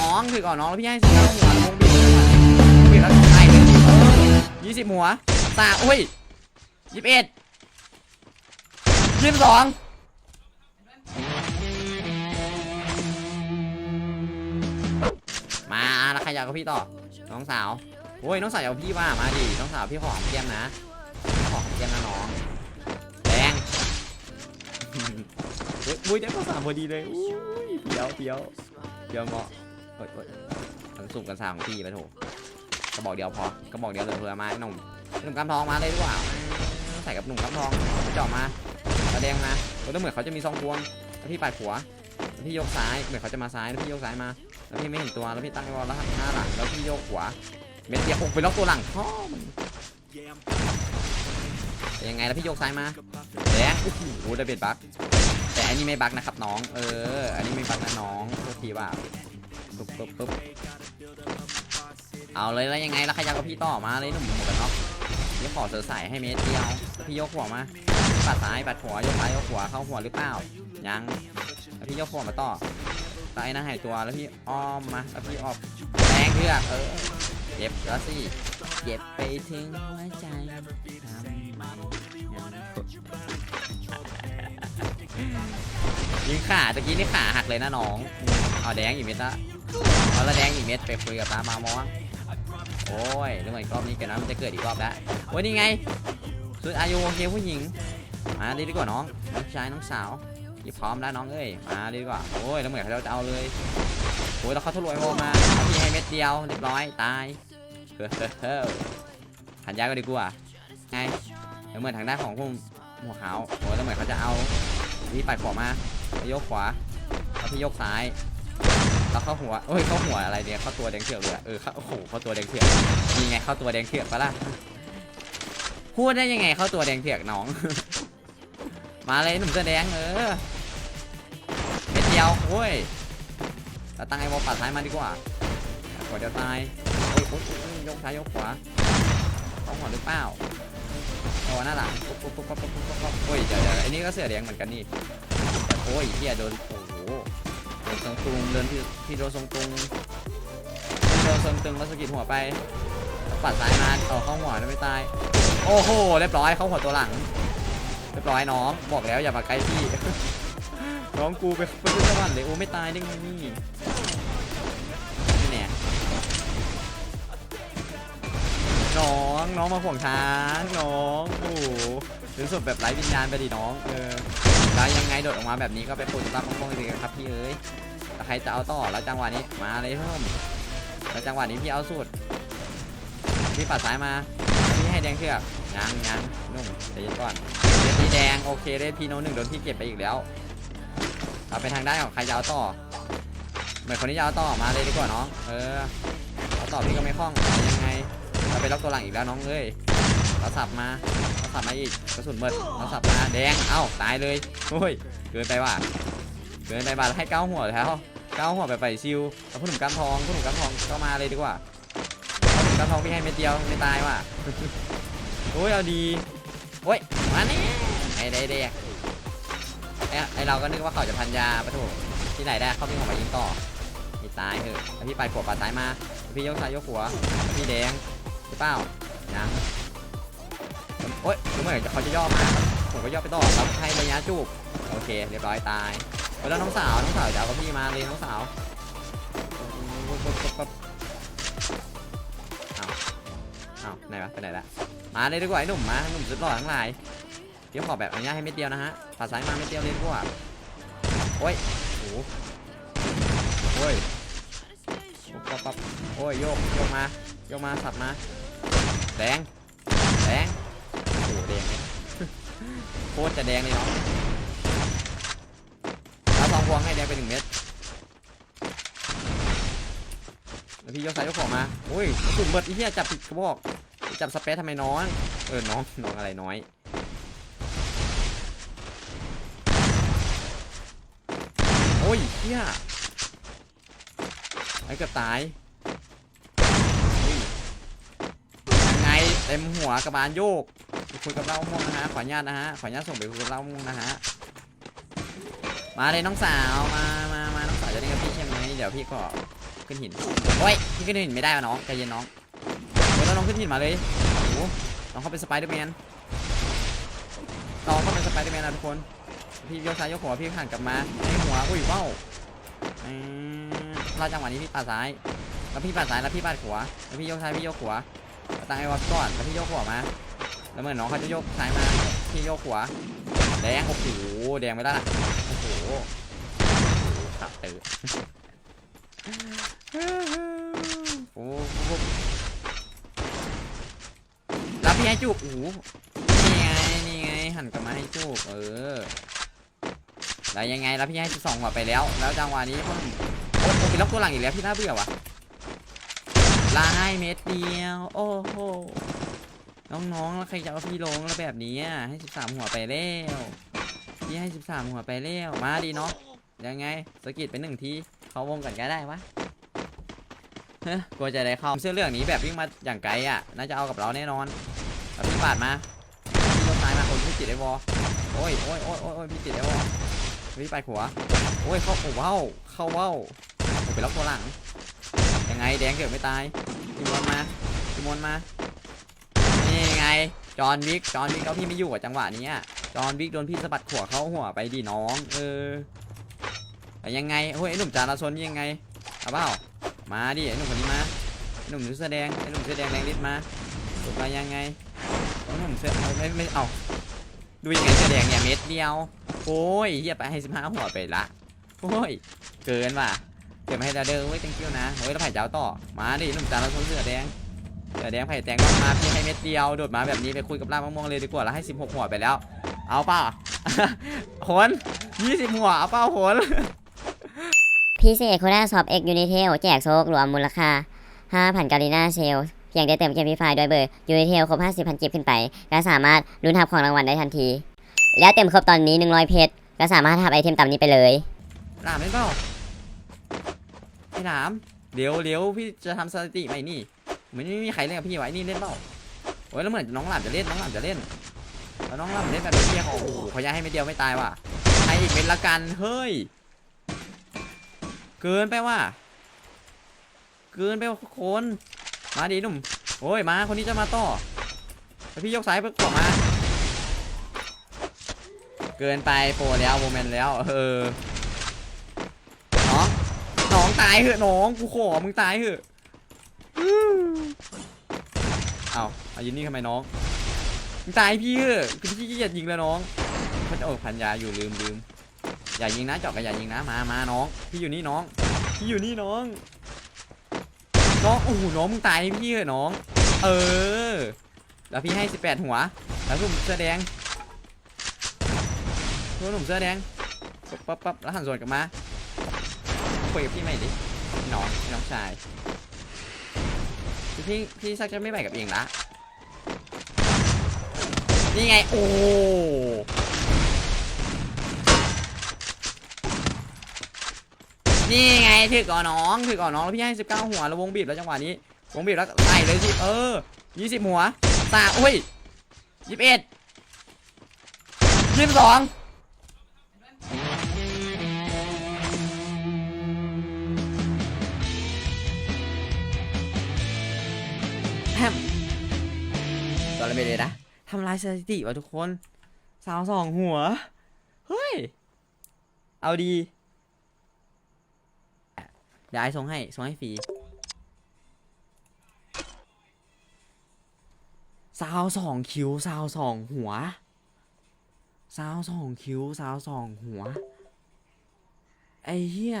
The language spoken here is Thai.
น้องถือก่อนน้องแล้วพี่ให้สิบเก้าหัววงบีบบีบแล้วตายเลยเออยี่สิบหัวสาอุ้ยยี่สิบเอ็ดยี่สิบสองมาแล้วใครอยากกับพี่ต่อ น้องสาวโอ้ยน้องสาวอยากกับพี่ว่ามาดิน้องสาวพี่ขอหอมเกียมนะขอหอมเกียมนะน้องแดงเฮ้ยอุ้ยได้ข้อสาพอดีเลยอุ้ยเดี๋ยวเดี๋ยวเดี๋ยวเหมาะ เฮ้ยเฮ้ยทั้งสุ่มกันสามของพี่ไปโถกระบอกเดียวพอกระบอกเดียวเลยเพื่อมาไอ้หนุ่มหนุ่มกำทองมาเลยดีกว่าใส่กับหนุ่มกำทองเจาะมาตาแดงมาแล้วเหมือนเขาจะมีซองพวงแล้วพี่ปาดหัวแล้วพี่ยกซ้ายเหมือนเขาจะมาซ้ายแล้วพี่ยกซ้ายมา แล้วพี่ไม่เห็นตัวแล้วพี่ตั้งไอ้บอลแล้วหักหน้าหลังแล้วพี่โยกหัวเม็ดเดียวโอ้ไปล็อกตัวหลังพ่อมยังไงแล้วพี่โยกซ้ายมาแดงโอ้โหได้เบ็ดบักแต่อันนี้ไม่บักนะครับน้อง เออ อันนี้ไม่บักนะน้องโทษทีว่า ปุ๊บปุ๊บปุ๊บเอาเลยแล้วยังไงแล้วใครอยากกับพี่ต่อมาเลยหนุ่มหมวกกันน็อกเดี๋ยวขอเสือใส่ให้เมตรเดียวพี่ยกหัวมาปัดซ้ายปัดหัวยกซ้ายยกหัวเข้าหัวหรือเปล่ายังแล้วพี่ยกหัวมาต่อตายนะหายตัวแล้วพี่อ้อมมาแล้วพี่ออกแรงเพื่อกเออเจ็บแล้วสิเจ็บไปถึงหัวใจทำไมยิงขาตะกี้นี่ขาหักเลยนะน้องเอาแดงอีกเม็ดละ เอาละแดงอีกเม็ดไปคุยกับตามามองโอ้ยเรื่องอีกรอบนี้กันนะมันจะเกิดอีกรอบแล้วโอ้ยนี่ไงสุดอายุโอเคผู้หญิงมาดีดีกว่าน้องน้องชายน้องสาวยี่พร้อมแล้วน้องเอ้ยมาดีดีกว่าโอ้ยแล้วเหมือนเขาจะเอาเลยโอ้ยแล้วเขาทะลวยวงมาพี่ให้เม็ดเดียวเรียบร้อยตายเฮ้อเฮ้อเฮ้อหันยาก็ดีกว่าไงแล้วเหมือนทางด้านของพวกหัวขาวโอ้ยแล้วเหมือนเขาจะเอาพี่ปัดขวามาพี่ยกขวาแล้วพี่ยกซ้าย แล้วเข้าหัวเอ้ยเข้าหัวอะไรเนี่ยเข้าตัวแดงเถือกเลยอะเออเข้าโอ้โหเข้าตัวแดงเถือกนี่ไงเข้าตัวแดงเถือกปะล่ะพูดได้ยังไงเข้าตัวแดงเถือกน้อง มาเลยหนุ่มเสื้อแดงเออเม็ดเดียวโอ้ยเราตั้งไอ้บอลปัดซ้ายมาดีกว่าหัวเดียวตายโอ้ยโอ้ยยกซ้ายยกขวาเข้าหัวหรือเปล่าเอาหน้าหลังปุ๊บปุ๊บปุ๊บปุ๊บปุ๊บปุ๊บโอ้ยเดี๋ยวเดี๋ยวไอ้นี่ก็เสือแดงเหมือนกันนี่โอ้ยเฮียโดนโอ้โห ดนทรงตุงเดินที่ที่โดนทรงตุงที่โดนทรงตึงแล้วสกิดหัวไปปัดซ้ายมาเอาเข้าหัวนะไม่ตาย โอ้โหเรียบร้อยเข้าหัวตัวหลัง เรียบร้อยน้องบอกแล้วอย่ามาใกล้พี่น้องกูไปไปขึ้นสวรรค์เลยโอ้ไม่ตายได้ไงนี่นี่เนี่ยน้องน้องมาห่วงทางน้องโอ้โหถึงสุดแบบไร้วิญญาณไปดิน้องเออ แล้วยังไงโดดออกมาแบบนี้ก็ไปปลุกตามมงๆสิครับพี่เอ้ยใครจะเอาต่อแล้วจังหวะนี้มาเลยเพิ่มแล้วจังหวะนี้พี่เอาสุดพี่ปัดซ้ายมาพี่ให้แดงเถือกยังยังนุ่มเดี๋ยวก่อนเดี๋ยวพี่แดงโอเคได้พี่โนหนึ่งโดนพี่เก็บไปอีกแล้วเอาไปทางด้านของใครจะเอาต่อเหมือนคนนี้จะเอาต่อมาเลยดีกว่าน้องเออเอาต่อพี่ก็ไม่คล่องยังไงเราไปล็อกตัวหลังอีกแล้วน้องเอ้ย เราสับมาเราสับมาอีกกระสุนเบิดเราสับมาแดงเอ้าตายเลยโอ้ยเกินไปว่ะเกินไปว่ะให้เก้าหัวแล้วเก้าหัวไปไปซิวเอาผู้หนุ่มกำทองผู้หนุ่มกำทองก็มาเลยดีกว่าผู้หนุ่มกำทองพี่ให้เม็ดเดียวไม่ตายว่ะโอ้ยเอาดีโอ้ยมานี่ไอ้เด็กไอ้ไอ้เราก็นึกว่าเขาจะพันยาปะโถที่ไหนได้เขาพี่งออกมายิงต่อมีตายเถอะพี่ไปขวาปัดซ้ายมา พี่ยกซ้ายยกขวาแล้วพี่แดงใช่เปล่ายัง โอ๊ยดูเหมือนเขาจะย่อมาผมก็ย่อไปต่อครับให้ระยะจูบ โอเค เรียบร้อยตายแล้วน้องสาว น้องสาวเดี๋ยวเอากับพี่มาเลยน้องสาวเอาเอาไหนวะไปไหนละ มาเลยดีกว่าไอ้หนุ่มมา หนุ่มสุดหล่อทั้งหลายเดี๋ยวขอแบบอนุญาตให้เม็ดเดียวนะฮะปัดซ้ายมาเม็ดเดียวเลยดีกว่าโอ้ยโอ้โอ้ยปั๊บปั๊บโอ้ยโยกโยกมาโยกมาสับมาแดง โคตรจะแดงเลยเนาะเอาสองพวงให้แดงไปหนึ่งเม็ดแล้วพี่ยกซ้ายยกขวามาโอ้ยกระสุนเบิดไอ้เหี้ยจับผิดกระบอก จับสเปซทำไมน้อง เออ น้อง น้องอะไรน้อย โอ้ยเหี้ยไอ้เกือบตายเฮ้ยยังไงเต็มหัวกระบาลโยก ไปคุยกับเราม่วงนะฮะขออนุญาตนะฮะขออนุญาตส่งไปคุยกับเราม่วงนะฮะมาเลยน้องสาวมามามาน้องสาวจะเล่นกับพี่ใช่ไหมเดี๋ยวพี่ก็ขึ้นหินโอ้ยพี่ขึ้นหินไม่ได้วะน้องใจเย็นน้องเดี๋ยวน้องขึ้นหินมาเลยโอ้น้องเขาเป็นสไปเดอร์แมนน้องเขาเป็นสไปเดอร์แมนนะทุกคนพี่โยกซ้ายโยกขวาพี่หันกลับมาให้หัวอุ้ยว้าวพลาดจังหวะนี้พี่ปาดซ้าย แล้วพี่ปาดซ้ายแล้วพี่ปาดขวาแล้วพี่โยกซ้ายพี่โยกขวาตั้งไอ้วอลก่อนแล้วพี่โยกขวามา แล้วเหมือนน้องเขาจะโยกซ้ายมาพี่โยกขวาแดงโอ้โหแดงไปแล้วนะโอ้โหขับตื่นโอ้โหรับพี่ให้จูบโอ้โหนี่ไงนี่ไงหันกลับมาให้จูบเออแล้วยังไงแล้วพี่ให้สองหัวไปแล้ว แล้วจังหวะนี้ผมโอ้โหเป็นล็อกตัวหลังอีกแล้วพี่น่าเบื่อวะลายเม็ดเดียว โอ้โห น้องๆ แล้วใครจะเอาพี่ลงแล้วแบบนี้อะให้สิบสามหัวไปแล้วพี่ให้สิบสามหัวไปแล้วมาดีเนาะยังไงสกิดไปหนึ่งทีเขาวงกันก็ได้วะเฮ้ยกลัวจะได้เข้าเสื้อเหลืองนี้แบบวิ่งมาอย่างไกลอะน่าจะเอากับเราแน่นอนแบบพี่ปาดมาพี่รถซ้ายมาโอ้ยพี่ติดไอ้วอลโอ้ยโอ้ยโอ้ยโอ้ยพี่ติดไอ้วอลพี่ไปขวาโอ้ยเข้าโอ้ว้าวเข้าว้าวผมไปล็อกตัวหลังยังไงแดงเกิดไม่ตายพี่มวนมาพี่มวนมา ไง จอห์นวิก จอห์นวิกเขาพี่ไม่อยู่อะจังหวะนี้อะจอห์นวิกโดนพี่สะบัดขวาเข้าหัวไปดิน้อง เออแต่ยังไงเฮ้ยไอ้หนุ่มจาราชนยังไงเอาเปล่ามาดิไอ้หนุ่มคนนี้มาไอ้หนุ่มเสื้อแดงไอ้หนุ่มเสื้อแดงแรงฤทธิ์มาถูกมายังไงไอ้หนุ่มเสื้อไม่ไม่เอาดูยังไงเสื้อแดงเนี่ยเม็ดเดียวโอ้ยเฮียไปให้สิบห้าหัวไปละโอ้ยเกินว่ะเกิดมาให้ดาเดิมเว้ย thank you นะเฮ้ยแล้วไผ่เจ้าต่อมาดิหนุ่มจาราชนเสื้อแดง เสื้อแดงไผ่แดงก็มาพี่ให้เม็ดเดียวโดดมาแบบนี้ไปคุยกับล่างมะม่วงเลยดีกว่าแล้วให้สิบหกหัวไปแล้ว เอาเปล่าหนยี่สิบหัวเอาเปล่าหนพิเศษโคด้าซอฟเอ็กยูนิเทลแจกโซกรวมมูลค่า5,000กาลิน่าเชลเพียงได้เติมเกมพีไฟด้วยเบอร์ยูนิเทลครบ 50,000กิฟต์ขึ้นไปก็สามารถลุ้นทับของรางวัลได้ทันที แล้วเต็มครบตอนนี้ 100 เพชรก็สามารถทับไอเทมตามนี้ไปเลยหลามเล่นเปล่าไอ้หลามเดี๋ยวเดี๋ยวพี่จะทำสถิติใหม่นี่ มือนไม่มีใครเล่นกับพี่ไว้นี่เล่นเปล่าโอ้ยแล้วเหมือนน้องหลามจะเล่นน้องหลามจะเล่นแล้วน้องหลามเล่นแบบเดียวโอ้โหเขาย้ายให้ไม่เดียวไม่ตายว่ะให้อีกเม็ดละกันเฮ้ยเกินไปว่ะเกินไปว่ะทุกคนมาดิหนุ่มโอ้ยมาคนนี้จะมาต่อแล้วพี่ยกสายเพื่อกมา เกินไปโปรแล้วโมเมนต์แล้วเออน้องน้องตายเหอะน้องกูขอมึงตายเหอะ เอาเอายืนนี่งทำไมน้องมึงตายพี่เอคือพี่ขี้เกียจยิงแล้วน้องมันโอ้พันยาอยู่ลืมลืมอย่ายิงนะเจาะกับอย่ายิงนะมามาน้อง พี่อยู่นี่น้อง พี่อยู่นี่น้อง น้องโอ้โหน้องมึงตายพี่เหอน้อง เออ แล้วพี่ให้สิบแปดหัว แล้วกลุ่มเสื้อแดงตัวหนุ่มเสื้อแดงปั๊บปั๊บปั๊บแล้วหันสวนกลับมาคุยกับพี่ใหม่ดิน้องน้องชาย พี่พี่ซักจะไม่ไปกับเองละนี่ไงโอ้นี่ไงถือก่อนน้องถือก่อนน้องแล้วพี่ให้สิบเก้าหัวแล้ววงบีบแล้วจังหวะนี้วงบีบแล้วใส่เลยสิเออยี่สิบหัวสาอุ้ยยี่สิบเอ็ดยี่สิบสอง ตอนละเมเลยนะทำลายสถิติว่ะทุกคนสาวสองหัว เฮ้ย เอาดี เดี๋ยวไอ้ส่งให้ ส่งให้ฟรีสาวสองคิวสาวสองหัวสาวสองคิวสาวสองหัว ไอ้เหี้ย